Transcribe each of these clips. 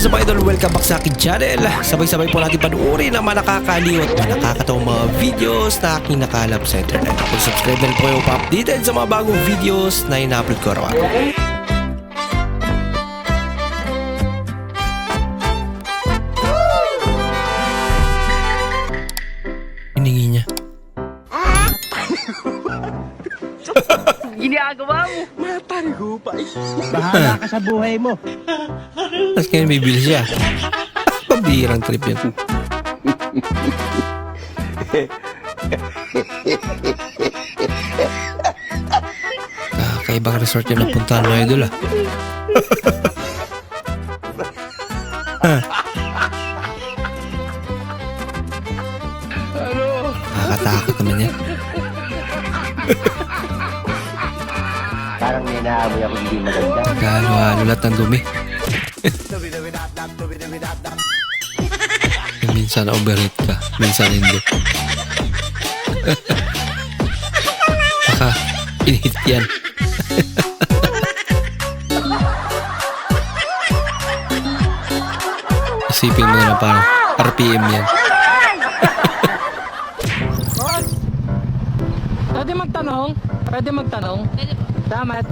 is up idol? Welcome back sa akin channel. Sabay-sabay po natin panuorin ang mga nakakaliw at mga nakakatawang mga videos na aking nakalap sa internet. Kung subscribe na rin po kayo pa-updated sa mga bagong videos na ina-upload ko araw Hiningi niya. Ginagawa mo. Bahala ka sa buhay mo. Tapos kaya bibili siya. Pambihirang trip yan. Kakaibang resort yung napuntahan mo, idol ah. Ah. Nakakatakot naman yan. Parang may naamoy ako hindi maganda. Halo-halo lahat ng dumi. Minsan overheat ka, minsan hindi. Saka, inhit yan. Isipin mo na parang RPM yan. Pwede magtanong? Pwede magtanong? Damat.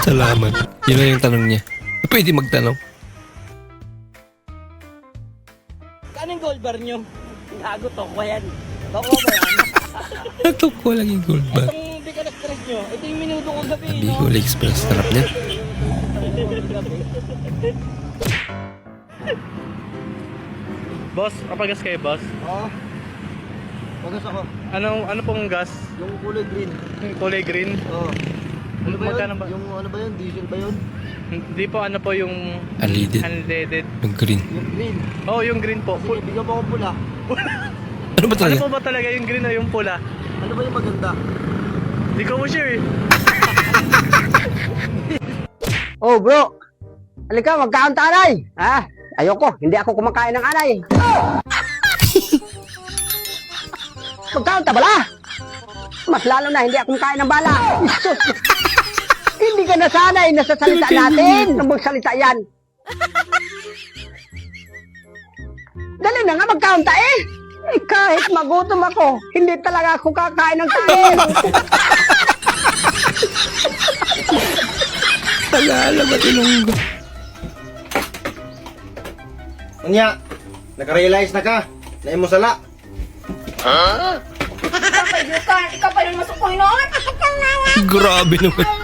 Salamat. Yun na yung tanong niya. Pwede magtanong. Anong gold bar nyo? Gago to ko yan. Toko ba yan? Natok ko lang yung gold bar. Itong bigat express nyo. Ito yung minuto ko gabi, no? Bicol Express. Sarap niya. Boss, kapagas kayo, boss. Oo. Pagas ako. Anong ano pong gas? Yung kulay green. Yung Kulay green? Oo. Ano ba yun? ba? Yung ano ba yun? Diesel ba yun? Hindi po ano po yung Unleaded. unleaded. Yung green. Yung green. Oh, yung green po. Sige, bigyan mo ako pula. Ano ba Ano talaga? po ba talaga yung green o yung pula? Ano ba yung maganda? Hindi ko po sure eh. Oh, bro. Halika, magkaon ta anay. Ha? Ayoko, hindi ako kumakain ng anay. magkaon ta bala? Mas lalo na hindi ako kumakain ng bala. Hindi ka nasanay na sa salita natin. Nung magsalita yan. Dali na nga, magkaon ta eh. Eh, kahit magutom ako, hindi talaga ako kakain ng kain. Alala ba tinunggo? Unya, nakarealize na ka. Na imo sala. Kapayukan, ikaw pa rin masukoy noon. Grabe naman.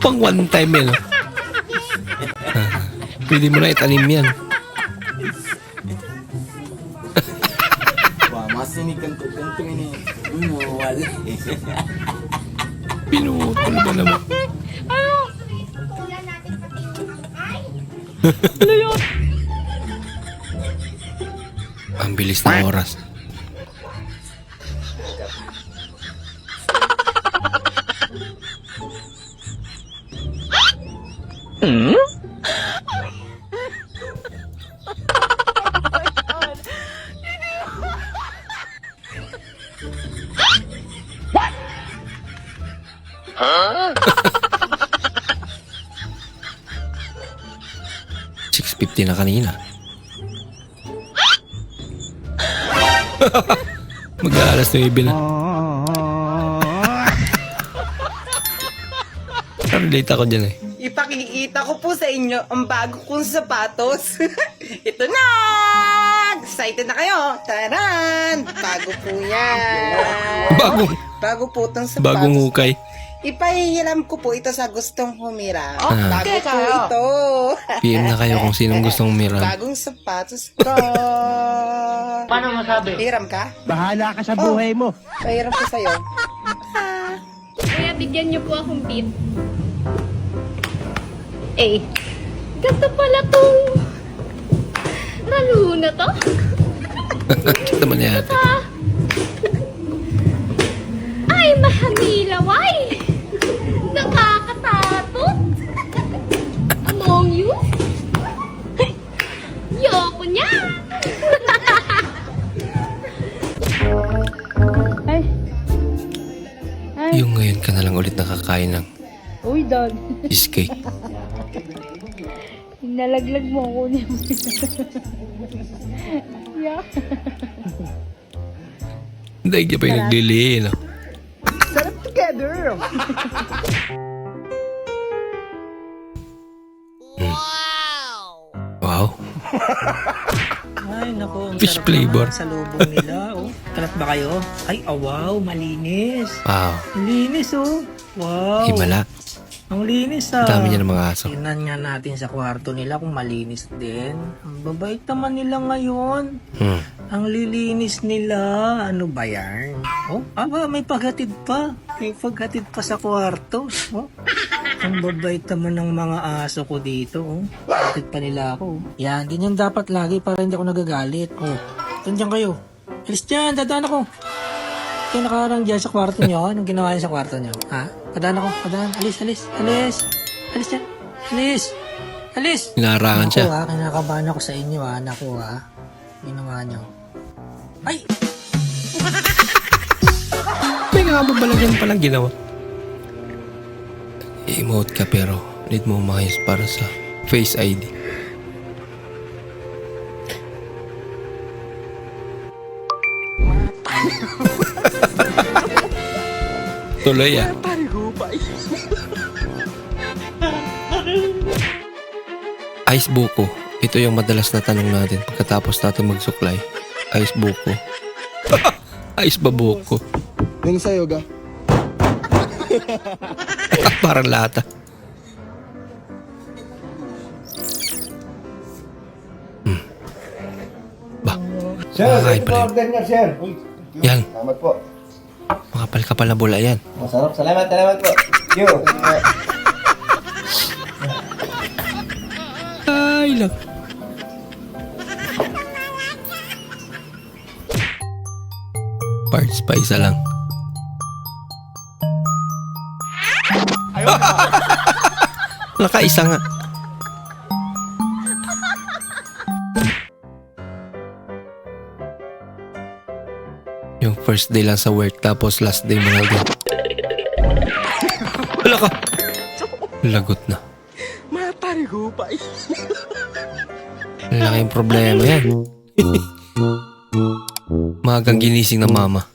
Pang one time yan. ah. Pwede mo na itanim yan. Pinutol ba naman? Kuya natin pati yung ay. Ang bilis ng oras. Six fifty na kanina. Mag-aalas na yung na. Relate ako dyan eh. Ipakikita ko po sa inyo ang bago kong sapatos. Ito na! Excited na kayo? Taran! Bago po yan. Bagong, Bago po itong sapatos. bagong hukay. Ipahihiram ko po ito sa gustong humiram. Ah. Bago po ito. PM na kayo kung sinong gustong umiram. Bagong sapatos ko. Paano masabi? Hiram ka? Bahala ka sa buhay mo. Pahiram ko sa'yo. Kuya, bigyan niyo po akong beat. Eh, ganda pala tong na to? Kita naman yan. Ay, mahamilaway! Nakakatakot! Among you? Yoko niya! Ay, Yung ngayon ka na lang ulit nakakain ng uy, dog. cheesecake. Nalaglag mo ako niya. yeah. Hindi niya pa yung naglilihi, no? Sarap together. Wow. Ay, naku. ang Fish flavor. Sa lubong nila, oh. Kalat ba kayo? Ay, oh, wow, malinis. Wow. Ang linis, oh. Wow. Himala. Ang linis, ah. Ang dami niya ng mga aso. Tingnan nga natin sa kwarto nila kung malinis din. Ang babait naman nila ngayon. Hmm. Ang lilinis nila. Ano ba yan? Oh, aba, may paghatid pa. May paghatid pa sa kwarto. Oh. Ang babait naman ng mga aso ko dito. Oh. Hatid pa nila ako. Yan, ganyan dapat lagi para hindi ako nagagalit. Oh, tandiyan kayo. Alis dyan, dadaan ako. Kayo nakarang dyan sa kwarto nyo. Anong ginawa niyo sa kwarto nyo? Ha? Padaan ako, padaan. Alis, alis, alis. Alis dyan. Alis. Alis. Inarangan siya. Ako ha, kinakabahan ako sa inyo ha, naku ha. Ginawa nyo. Ay! May kababalagyan palang ginawa. I-emote ka pero need mo umayos para sa Face ID. Tuloy ah. Ice buko. Ito yung madalas na tanong natin pagkatapos natin magsuklay. Ice buko. Ice babuko. Yung sa yoga. Parang lata. Hmm. Ba, makakain pala yun. order niya, sir. Uy, Yan, salamat po. Makapal-kapal na bula yan. Masarap. Salamat, salamat po. Yo. Ay, lang. Parts pa isa lang. Nakaisa nga. First day lang sa work tapos last day mo na din. Wala ka. Lagot na. Laking problema yan. Magang ginising ng mama.